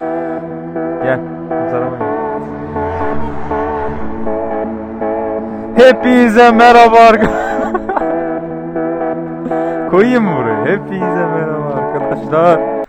Gel. Gel. Hepinize merhaba arkadaşlar. Koyayım mı buraya? Hepinize merhaba arkadaşlar.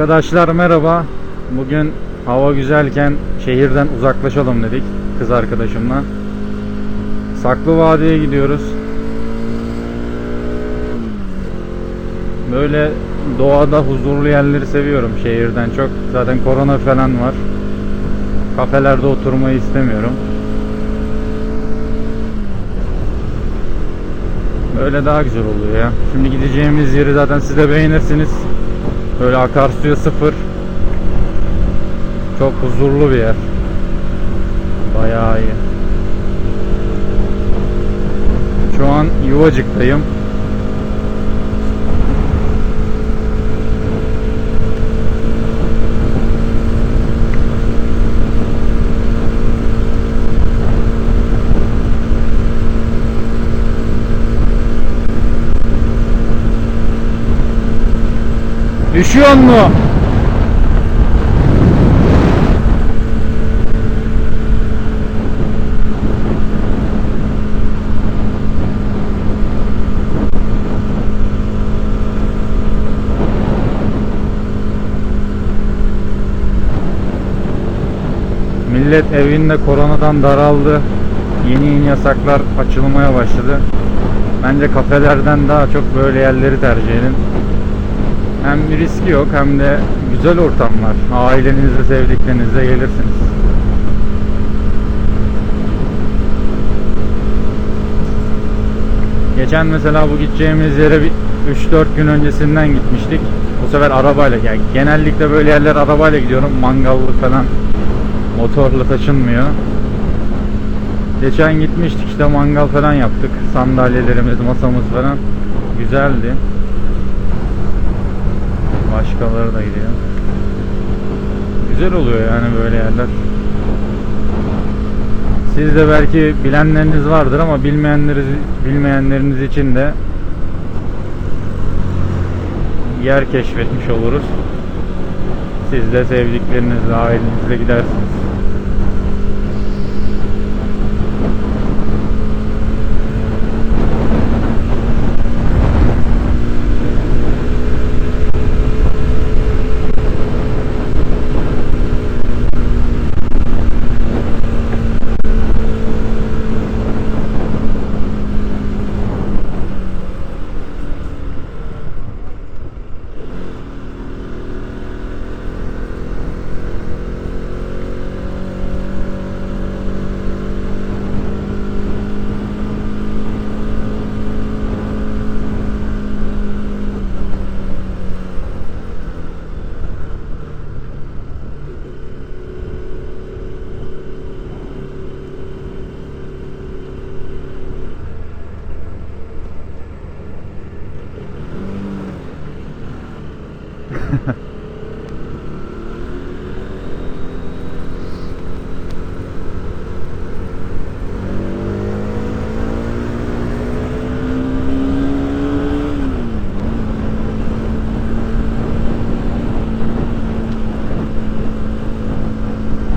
Arkadaşlar merhaba. Bugün hava güzelken şehirden uzaklaşalım dedik kız arkadaşımla. Saklı Vadi'ye gidiyoruz. Böyle doğada huzurlu yerleri seviyorum şehirden çok. Zaten korona falan var. Kafelerde oturmayı istemiyorum. Böyle daha güzel oluyor ya. Şimdi gideceğimiz yeri zaten siz de beğenirsiniz. Böyle akarsuya sıfır. Çok huzurlu bir yer. Bayağı iyi. Şu an Yuvacık'tayım. Düşüyor mu? Millet evinde koronadan daraldı. Yeni yeni yasaklar açılmaya başladı. Bence kafelerden daha çok böyle yerleri tercih edin. Hem bir riski yok hem de güzel ortamlar. Ailenizle, sevdiklerinizle gelirsiniz. Geçen mesela bu gideceğimiz yere bir 3-4 gün öncesinden gitmiştik. Bu sefer arabayla yani genellikle böyle yerler arabayla gidiyorum. Mangallı falan motorla taşınmıyor. Geçen gitmiştik işte mangal falan yaptık. Sandalyelerimiz, masamız falan güzeldi. Başkaları da gidiyor. Güzel oluyor yani böyle yerler. Siz de belki bilenleriniz vardır ama bilmeyenleriniz bilmeyenleriniz için de yer keşfetmiş oluruz. Siz de sevdiklerinizle, ailenizle gidersiniz.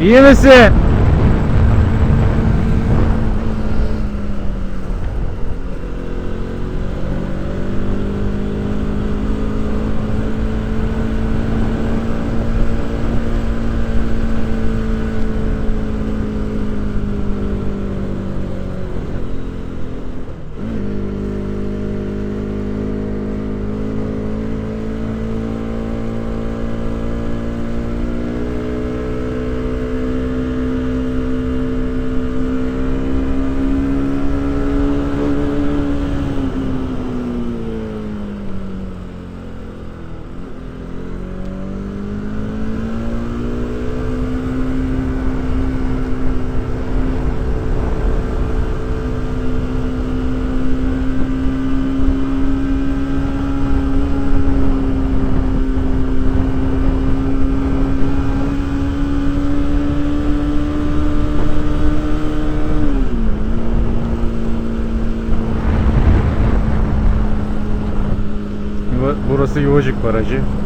İyi misin? Yuvacık Barajı.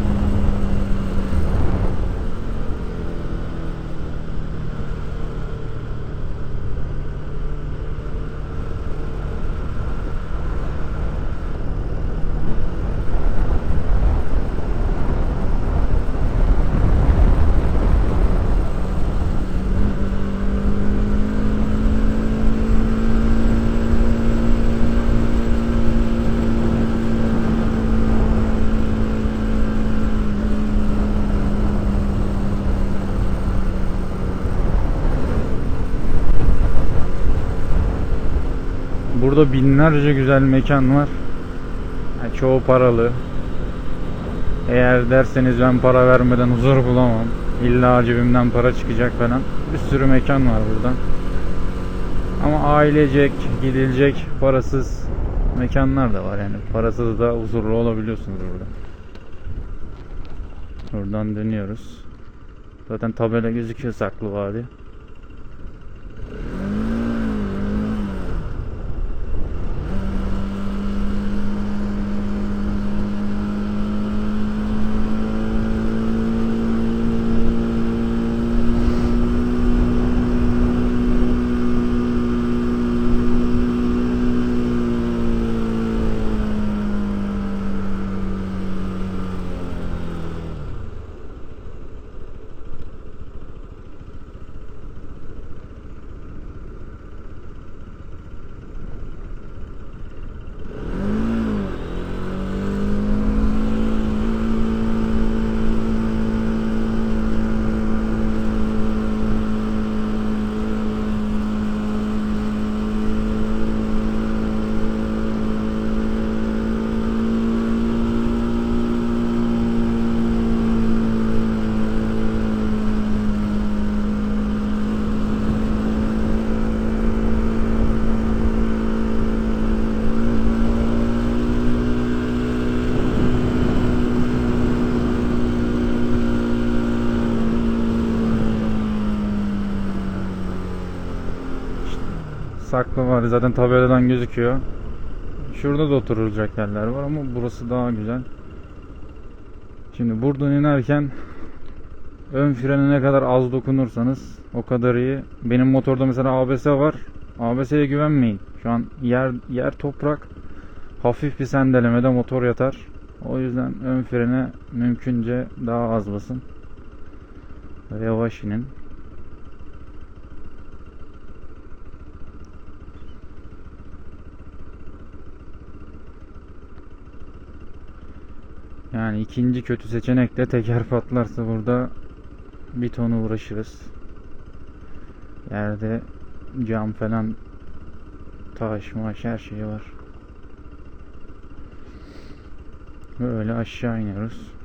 Burada binlerce güzel mekan var. Yani çoğu paralı. Eğer derseniz ben para vermeden huzur bulamam. İlla cebimden para çıkacak falan. Bir sürü mekan var burada. Ama ailecek, gidilecek parasız mekanlar da var yani. Parasız da huzurlu olabiliyorsunuz burada. Buradan dönüyoruz. Zaten tabela gözüküyor Saklı Vadi. Saklı var zaten tabeladan gözüküyor. Şurada da oturulacak yerler var ama burası daha güzel. Şimdi buradan inerken ön frene ne kadar az dokunursanız o kadar iyi. Benim motorda mesela ABS var. ABS'ye güvenmeyin. Şu an yer yer toprak. Hafif bir sendelemede motor yatar. O yüzden ön frene mümkünce daha az basın. Yavaş inin. Yani ikinci kötü seçenek de teker patlarsa burada bir tonu uğraşırız. Yerde cam falan taş maş her şey var. Böyle aşağı iniyoruz.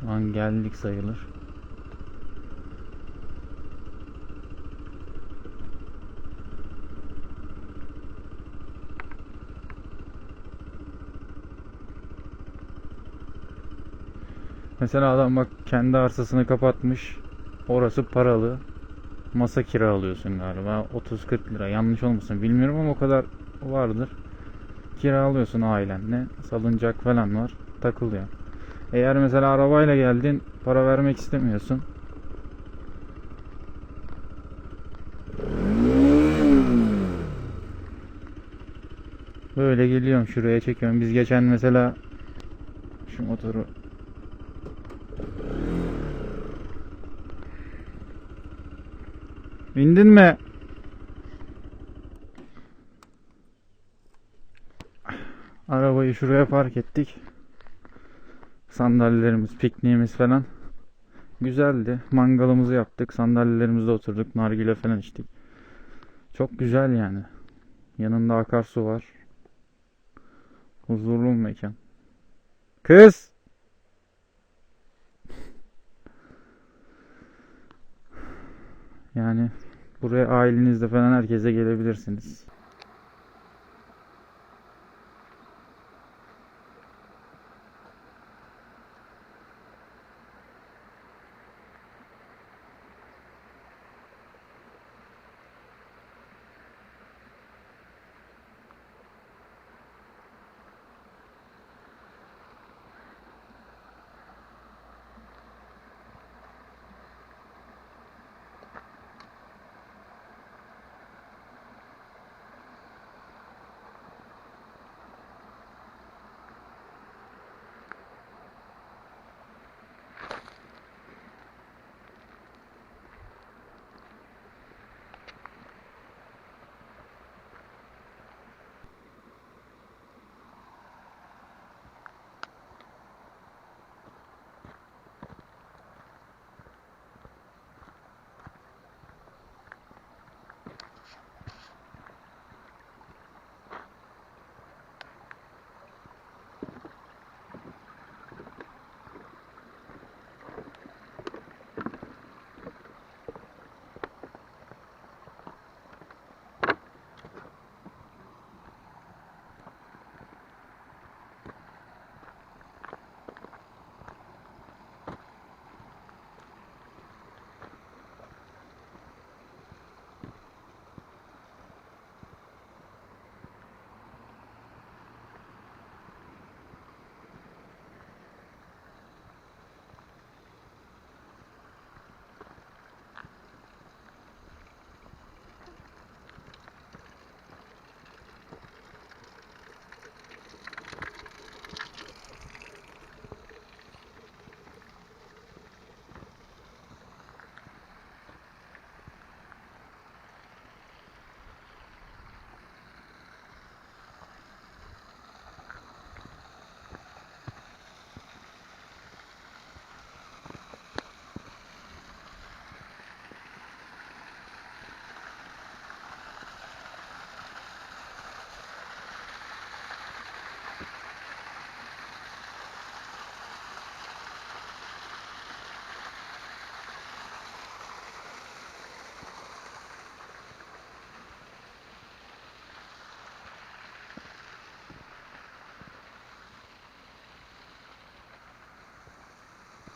Şu an geldik sayılır. Mesela adam bak kendi arsasını kapatmış. Orası paralı. Masa kiralıyorsun galiba. 30-40 lira. Yanlış olmasın bilmiyorum ama o kadar vardır. Kiralıyorsun ailenle. Salıncak falan var. Takılıyor. Eğer mesela arabayla geldin, para vermek istemiyorsun. Böyle geliyorum şuraya çekiyorum. Biz geçen mesela şu motoru İndin mi? Arabayı şuraya park ettik. Sandalyelerimiz, pikniğimiz falan. Güzeldi. Mangalımızı yaptık. Sandalyelerimizde oturduk. Nargile falan içtik. Çok güzel yani. Yanında akarsu var. Huzurlu bir mekan. Kız! Yani buraya ailenizle falan herkese gelebilirsiniz.